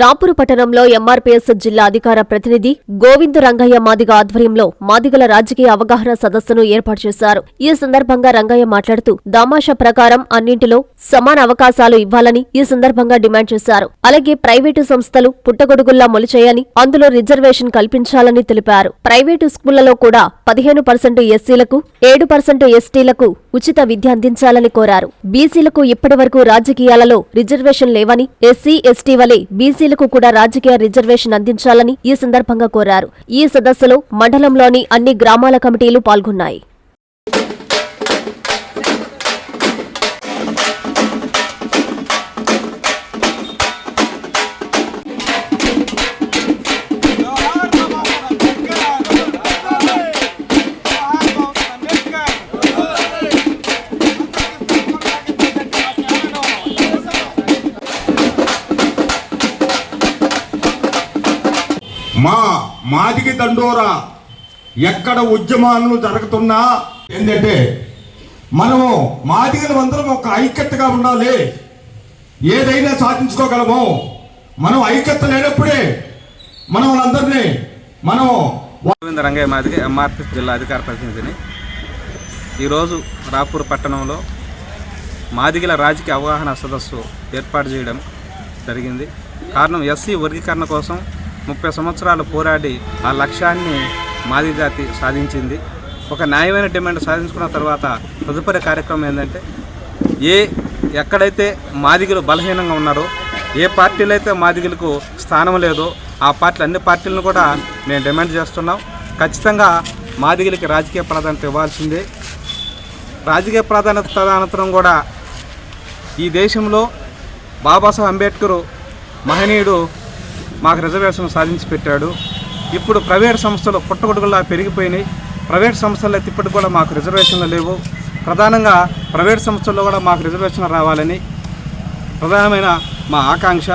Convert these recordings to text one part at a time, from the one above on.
రాంపూర్ పట్టణంలో ఎంఆర్పీఎస్ జిల్లా అధికార ప్రతినిధి గోవిందు రంగయ్య మాదిగ ఆధ్వర్యంలో మాదిగల రాజకీయ అవగాహన సదస్సును ఏర్పాటు చేశారు. ఈ సందర్భంగా రంగయ్య మాట్లాడుతూ దామాషా ప్రకారం అన్నింటిలో సమాన అవకాశాలు ఇవ్వాలని ఈ సందర్భంగా డిమాండ్ చేశారు. అలాగే ప్రైవేటు సంస్థలు పుట్టగొడుగుల్లా మొలిచేయని అందులో రిజర్వేషన్ కల్పించాలని తెలిపారు. ప్రైవేటు స్కూళ్ళలో కూడా పదిహేను పర్సెంట్ ఎస్సీలకు ఏడు పర్సెంట్ ఎస్టీలకు ఉచిత విద్య అందించాలని కోరారు. బీసీలకు ఇప్పటివరకు రాజకీయాలలో రిజర్వేషన్ లేవని ఎస్సీ ఎస్టీ వలె బీసీలకు కూడా రాజకీయ రిజర్వేషన్ అందించాలని ఈ సందర్భంగా కోరారు. ఈ సదస్సులో మండలంలోని అన్ని గ్రామాల కమిటీలు పాల్గొన్నాయి. మా మాదికి దండోరా ఎక్కడ ఉద్యమాలు జరుగుతున్నా ఏంటంటే మనము మాదిగలు అందరం ఒక ఐక్యతగా ఉండాలి. ఏదైనా సాధించుకోగలము. మనం ఐక్యత లేనప్పుడే మనం వాళ్ళందరినీ మనం గోవింద రంగయ్య మాదిగ ఎంఆర్పి జిల్లా అధికార ప్రతినిధిని. ఈరోజు రాపూర్ పట్టణంలో మాదిగల రాజకీయ అవగాహన సదస్సు ఏర్పాటు చేయడం జరిగింది. కారణం ఎస్సీ వర్గీకరణ కోసం ముప్పై సంవత్సరాలు పోరాడి ఆ లక్ష్యాన్ని మాది జాతి సాధించింది. ఒక న్యాయమైన డిమాండ్ సాధించుకున్న తర్వాత తదుపరి కార్యక్రమం ఏంటంటే ఏ ఎక్కడైతే మాదిగలు బలహీనంగా ఉన్నారో ఏ పార్టీలు అయితే మాదిగలకు స్థానం లేదో ఆ పార్టీలు అన్ని పార్టీలను కూడా మేము డిమాండ్ చేస్తున్నాం. ఖచ్చితంగా మాదిగలకి రాజకీయ ప్రాధాన్యత ఇవ్వాల్సిందే. రాజకీయ ప్రాధాన్యత తదనంతరం కూడా ఈ దేశంలో బాబాసాహెబ్ అంబేద్కర్ మహనీయుడు మాకు రిజర్వేషన్ సాధించి పెట్టాడు. ఇప్పుడు ప్రైవేట్ సంస్థలు పుట్టగొడుగులా పెరిగిపోయినాయి. ప్రైవేట్ సంస్థలు అయితే ఇప్పటికి కూడా మాకు రిజర్వేషన్లు లేవు. ప్రధానంగా ప్రైవేట్ సంస్థల్లో కూడా మాకు రిజర్వేషన్ రావాలని ప్రధానమైన మా ఆకాంక్ష.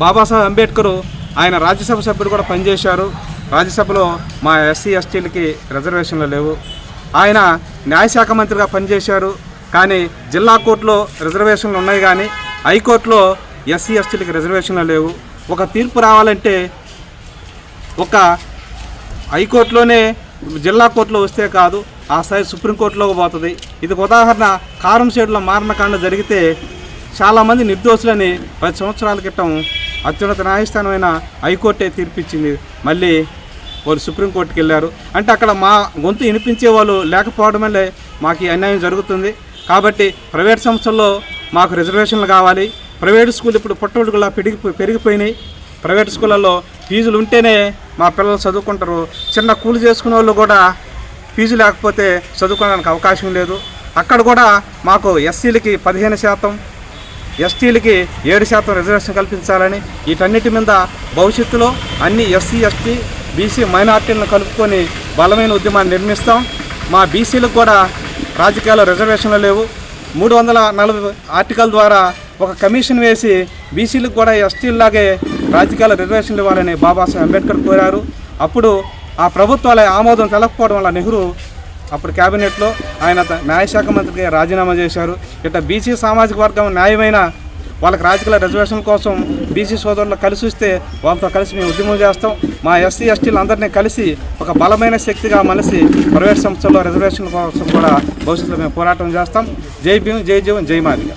బాబాసాహెబ్ అంబేద్కర్ ఆయన రాజ్యసభ సభ్యుడు కూడా పనిచేశారు. రాజ్యసభలో మా ఎస్సీ ఎస్టీలకి రిజర్వేషన్లు లేవు. ఆయన న్యాయశాఖ మంత్రిగా పనిచేశారు. కానీ జిల్లా కోర్టులో రిజర్వేషన్లు ఉన్నాయి కానీ హైకోర్టులో ఎస్సీ ఎస్టీలకి రిజర్వేషన్లు లేవు. ఒక తీర్పు రావాలంటే ఒక హైకోర్టులోనే జిల్లా కోర్టులో వస్తే కాదు ఆ స్థాయి సుప్రీంకోర్టులోకి పోతుంది. ఇది ఉదాహరణ కారం షేడ్లో మారణకాండ జరిగితే చాలామంది నిర్దోషులని పది సంవత్సరాల క్రితం అత్యున్నత న్యాయస్థానమైన హైకోర్టే తీర్పిచ్చింది. మళ్ళీ వాళ్ళు సుప్రీంకోర్టుకి వెళ్ళారు. అంటే అక్కడ మా గొంతు వినిపించే వాళ్ళు లేకపోవడం వల్లే మాకు అన్యాయం జరుగుతుంది. కాబట్టి ప్రైవేట్ సంస్థల్లో మాకు రిజర్వేషన్లు కావాలి. ప్రైవేట్ స్కూల్ ఇప్పుడు పుట్టగొడుగులా పెరిగి పెరిగిపోయినాయి. ప్రైవేట్ స్కూళ్ళల్లో ఫీజులు ఉంటేనే మా పిల్లలు చదువుకుంటారు. చిన్న కూలి చేసుకునే వాళ్ళు కూడా ఫీజు లేకపోతే చదువుకోవడానికి అవకాశం లేదు. అక్కడ కూడా మాకు ఎస్సీలకి పదిహేను శాతం ఎస్టీలకి ఏడు శాతం రిజర్వేషన్ కల్పించాలని వీటన్నిటి మీద భవిష్యత్తులో అన్ని ఎస్సీ ఎస్టీ బీసీ మైనార్టీలను కలుపుకొని బలమైన ఉద్యమాన్ని నిర్మిస్తాం. మా బీసీలకు కూడా రాజకీయాల్లో రిజర్వేషన్లు లేవు. మూడు వందల నలభై ఆర్టికల్ ద్వారా ఒక కమిషన్ వేసి బీసీలకు కూడా ఎస్టీలాగే రాజకీయాల రిజర్వేషన్లు ఇవ్వాలని బాబాసాహెబ్ అంబేద్కర్ కోరారు. అప్పుడు ఆ ప్రభుత్వాల ఆమోదం తెలకపోవడం వల్ల నెహ్రూ అప్పుడు కేబినెట్లో ఆయన న్యాయశాఖ మంత్రికి రాజీనామా చేశారు. ఇట్లా బీసీ సామాజిక వర్గం న్యాయమైన వాళ్ళకి రాజకీయ రిజర్వేషన్ కోసం బీసీ సోదరులు కలిసి వస్తే వాళ్ళతో కలిసి మేము ఉద్యమం చేస్తాం. మా ఎస్సీ ఎస్టీలు అందరినీ కలిసి ఒక బలమైన శక్తిగా మలిసి ప్రైవేట్ సంస్థల్లో రిజర్వేషన్ కోసం కూడా భవిష్యత్తులో మేము పోరాటం చేస్తాం. జై భీమ్ జై జీవన్ జై మాదిగా.